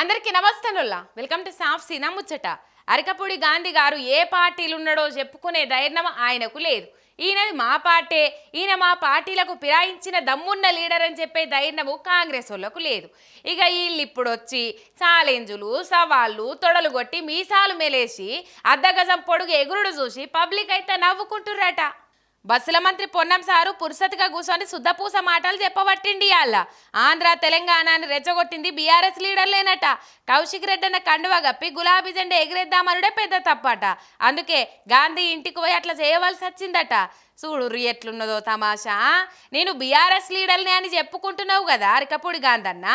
అందరికీ నమస్తనుల్లా. Welcome to సాఫ్ సీనా ముచ్చట. అరకపూడి గాంధీ గారు ఏ పార్టీలు ఉన్నాడో చెప్పుకునే ధైర్యం ఆయనకు లేదు. ఈయనది మా పార్టీ ఈయన మా పార్టీలకు ఫిరాయించిన దమ్మున్న లీడర్ అని చెప్పే ధైర్యము కాంగ్రెస్ వాళ్ళకు లేదు. ఇక వీళ్ళు ఇప్పుడు వచ్చి ఛాలెంజులు సవాళ్ళు తొడలు కొట్టి మీసాలు మెలేసి అర్ధగజం పొడుగు ఎగురుడు చూసి పబ్లిక్ అయితే నవ్వుకుంటుర్రట. బస్సుల మంత్రి పొన్నం సారు పురుసతిగా కూర్చొని శుద్ధపూస మాటలు చెప్పబట్టిండి ఇవాళ ఆంధ్ర తెలంగాణని రెచ్చగొట్టింది బీఆర్ఎస్ లీడర్లేనట కౌశిక్ రెడ్డి అన్న కండువ గప్పి గులాబీ జెండా ఎగిరేద్దామనుడే పెద్ద తప్పట. అందుకే గాంధీ ఇంటికి పోయి అట్లా చేయవలసి వచ్చిందట. చూడుర్రి ఎట్లున్నదో తమాషా నేను బీఆర్ఎస్ లీడర్ని అని చెప్పుకుంటున్నావు కదా అరికపూడి గాంధన్న.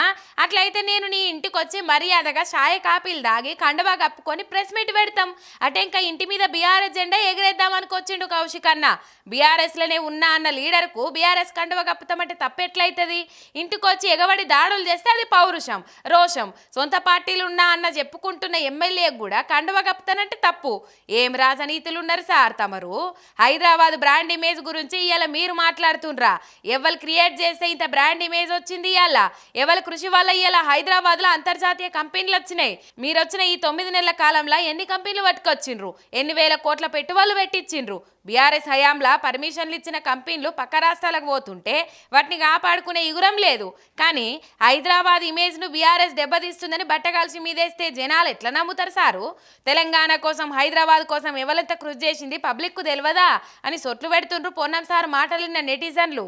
అట్లయితే నేను నీ ఇంటికి వచ్చి మర్యాదగా షాయ కాపీలు దాగి కండువ కప్పుకొని ప్రెస్ మీట్ పెడతాం. అంటే ఇంకా ఇంటి మీద బీఆర్ఎస్ జెండా ఎగిరేద్దాం అనుకొచ్చిండు కౌశిక్ అన్న బీఆర్ఎస్లోనే ఉన్నా అన్న లీడర్కు బీఆర్ఎస్ కండువ కప్పుతామంటే తప్పెట్లయితుంది? ఇంటికొచ్చి ఎగబడి దాడులు చేస్తే అది పౌరుషం రోషం. సొంత పార్టీలు ఉన్నా అన్న చెప్పుకుంటున్న ఎమ్మెల్యే కూడా కండువ కప్పుతానంటే తప్పు. ఏం రాజనీతులు ఉన్నారు సార్ తమరు? హైదరాబాద్ బ్రాండ్ ఇమేజ్ గురించి ఇవాళ మీరు మాట్లాడుతుండ్రా. ఎవరు క్రియేట్ చేస్తే ఇంత బ్రాండ్ ఇమేజ్ వచ్చింది ఇవాళ ఎవరి కృషి వల్ల ఇవాళ హైదరాబాద్లో అంతర్జాతీయ కంపెనీలు వచ్చినాయి? మీరు వచ్చిన ఈ తొమ్మిది నెలల కాలంలో ఎన్ని కంపెనీలు పట్టుకొచ్చిండ్రు? ఎన్ని వేల కోట్ల పెట్టుబడులు పెట్టించిండ్రు బీఆర్ఎస్ హయాంలా పర్మిషన్లు ఇచ్చిన కంపెనీలు పక్క రాష్ట్రాలకు పోతుంటే వాటిని కాపాడుకునే ఇగురం లేదు. కానీ హైదరాబాద్ ఇమేజ్ను బీఆర్ఎస్ దెబ్బతీస్తుందని బట్టగాల్చి మీదేస్తే జనాలు ఎట్లా నమ్ముతారు సారు? తెలంగాణ కోసం హైదరాబాద్ కోసం ఎవరంత కృషి చేసింది పబ్లిక్కు తెలియదా అని సొట్లు పెడుతుండ్రు పొన్నం సార్ మాటలిన్న నెటిజన్లు.